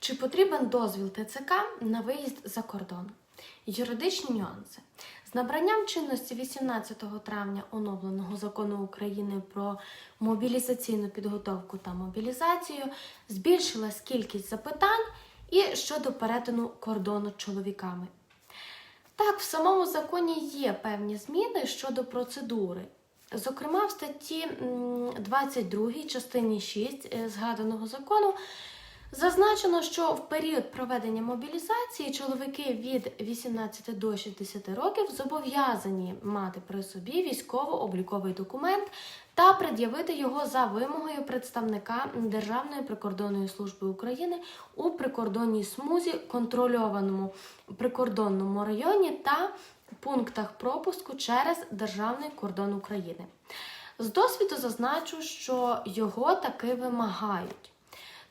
Чи потрібен дозвіл ТЦК на виїзд за кордон? Юридичні нюанси. З набранням чинності 18 травня оновленого закону України про мобілізаційну підготовку та мобілізацію збільшилась кількість запитань і щодо перетину кордону чоловіками. Так, в самому законі є певні зміни щодо процедури. Зокрема, в статті 22 частині 6 е, згаданого закону зазначено, що в період проведення мобілізації чоловіки від 18 до 60 років зобов'язані мати при собі військово-обліковий документ та пред'явити його за вимогою представника Державної прикордонної служби України у прикордонній смузі, контрольованому прикордонному районі та пунктах пропуску через Державний кордон України. З досвіду зазначу, що його таки вимагають.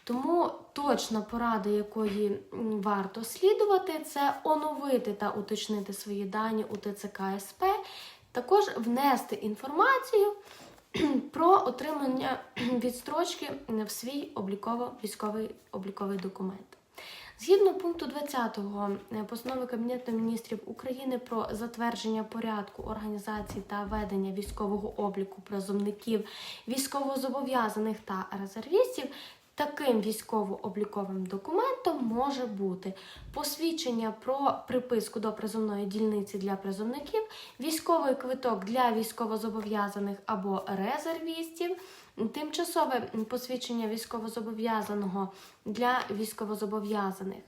Тому точна порада, якої варто слідувати, це оновити та уточнити свої дані у ТЦК СП, також внести інформацію про отримання відстрочки в свій обліково-військовий обліковий документ. Згідно пункту 20 постанови Кабінету міністрів України про затвердження порядку організації та ведення військового обліку призовників, військовозобов'язаних та резервістів, таким військово-обліковим документом може бути посвідчення про приписку до призовної дільниці для призовників, військовий квиток для військовозобов'язаних або резервістів, тимчасове посвідчення військовозобов'язаного для військовозобов'язаних.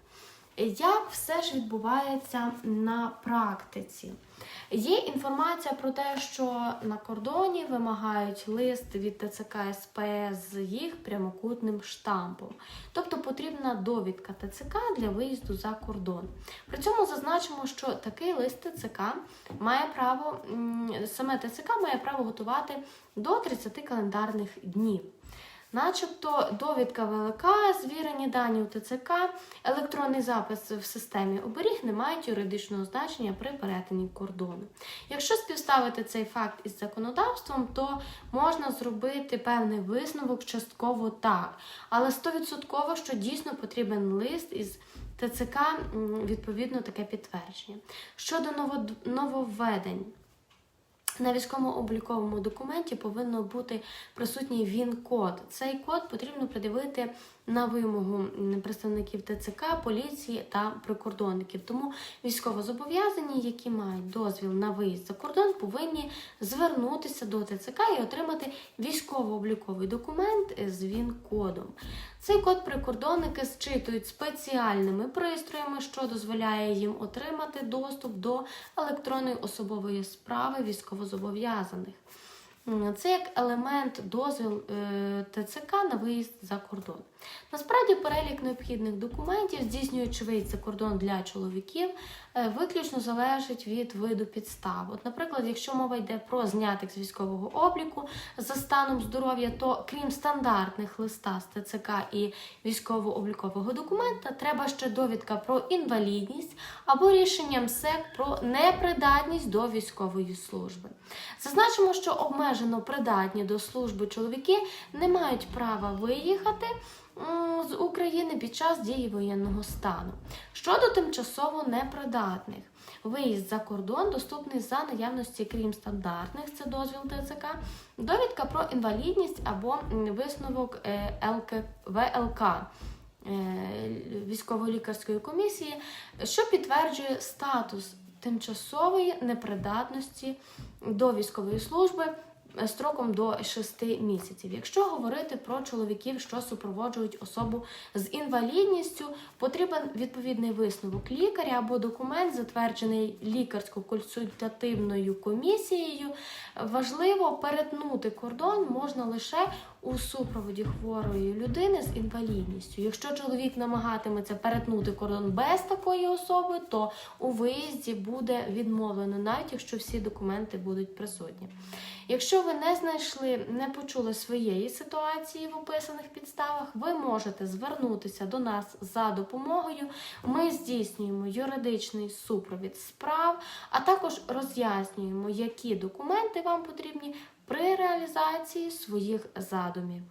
Як все ж відбувається на практиці? Є інформація про те, що на кордоні вимагають лист від ТЦК СП з їх прямокутним штампом, тобто потрібна довідка ТЦК для виїзду за кордон. При цьому зазначимо, що такий лист ТЦК має право, саме ТЦК має право готувати до 30 календарних днів. Начебто довідка ВЛК, звірені дані у ТЦК, електронний запис в системі оберіг не мають юридичного значення при перетині кордону. Якщо співставити цей факт із законодавством, то можна зробити певний висновок частково так, але 100% що дійсно потрібен лист із ТЦК, відповідно таке підтвердження. Щодо нововведень. На військово-обліковому документі повинно бути присутній ВІН-код. Цей код потрібно придивити на вимогу представників ТЦК, поліції та прикордонників. Тому військовозобов'язані, які мають дозвіл на виїзд за кордон, повинні звернутися до ТЦК і отримати військово-обліковий документ з ВІН-кодом. Цей код прикордонники зчитують спеціальними пристроями, що дозволяє їм отримати доступ до електронної особової справи військовозобов'язаних. М, Це як елемент дозвіл е, ТЦК на виїзд за кордон. Насправді перелік необхідних документів, здійснюючи виїзд за кордон для чоловіків, е, виключно залежить від виду підстав. От, наприклад, якщо мова йде про знятих з військового обліку за станом здоров'я, то крім стандартних листа з ТЦК і військово-облікового документа, треба ще довідка про інвалідність або рішенням СЕК про непридатність до військової служби. Зазначимо, що обмежено придатні до служби чоловіки не мають права виїхати з України під час дії воєнного стану. Щодо тимчасово непридатних, виїзд за кордон доступний за наявності, крім стандартних, це дозвіл ТЦК, довідка про інвалідність або висновок е, ЛК, ВЛК. е, Військово-лікарської комісії, що підтверджує статус тимчасової непридатності до військової служби строком до 6 місяців. Якщо говорити про чоловіків, що супроводжують особу з інвалідністю, потрібен відповідний висновок лікаря або документ, затверджений лікарсько-консультативною комісією. Важливо перетнути кордон можна лише у супроводі хворої людини з інвалідністю. Якщо чоловік намагатиметься перетнути кордон без такої особи, то у виїзді буде відмовлено, навіть якщо всі документи будуть присутні. Якщо ви не знайшли, не почули своєї ситуації в описаних підставах, ви можете звернутися до нас за допомогою. Ми здійснюємо юридичний супровід справ, а також роз'яснюємо, які документи вам потрібні при реалізації своїх задумів.